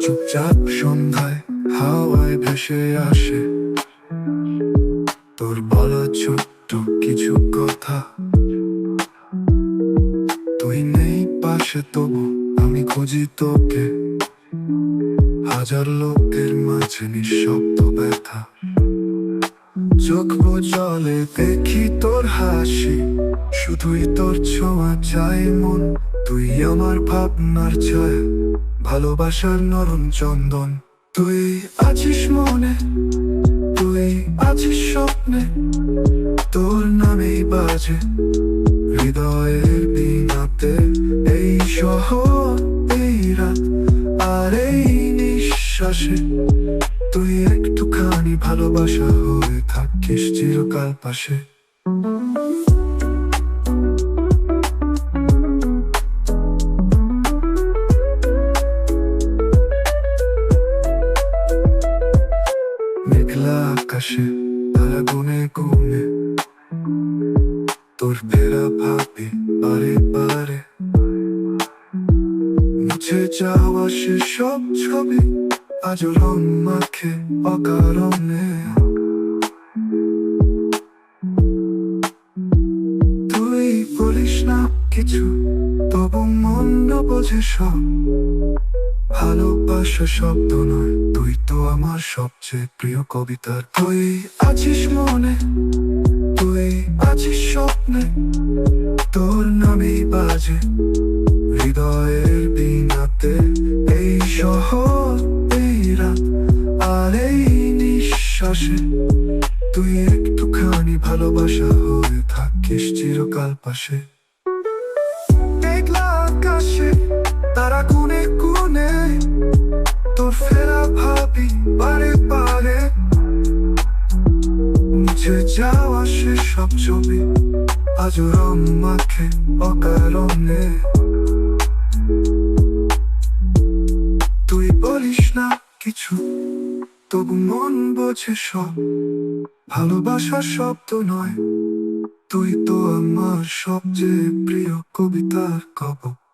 চুপচাপ সন্ধ্যায় হাওয়ায় ভেসে আসে। তোর বলা ছোট্ট কিছু কথা। তুই নেই পাশে, তবু আমি খুঁজি তোকে। হাজার লোকের মাঝে নিঃশব্দ ব্যথা। চোখ জলে দেখি তোর হাসি। শুধুই তোর ছোঁয়া চাই মন। তুই আমার ভাবনার ছায়া, ভালোবাসার নরম চন্দন। তুই আছিস মনে, তুই আছিস স্বপ্নে, তোর নামেই বাজে হৃদয়ের বিনাতে এই শহর, এই রাত, আর এই নিঃশ্বাসে তুই একটুখানি ভালোবাসা হয়ে থাকিস চিরকাল পাশে। মেঘলা আকাশে, তারা গুনে গুনে। তোর ফেরা ভাবি বারে বারে মুছে যাওয়া সে সব ছবি আজ রং মাখে অকারণে। তুই বলিস না কিছু, তবু মন বোঝে সব। ভালোবাসা শব্দ নয়। তুই তো আমার সবচেয়ে প্রিয় কবিতার তুই আছিস মনে, তুই আছিস স্বপ্নে। তোর নামেই বাজে, হৃদয়ের বিনাতে। এই শহর, এই রাত, আর এই নিঃশ্বাসে। তুই একটুখানি ভালোবাসা হয়ে থাকিস চিরকাল পাশে। মেঘলা আকাশে, তারা কোনে কোনে মুছে যাওয়া সে সব ছবি। আজ রং মাখে অকারণে। তুই বলিস না কিছু, তবু মন বোঝে সব। ভালোবাসার শব্দ নয়, তুই তো আমার সবচেয়ে প্রিয় কবিতার কবক।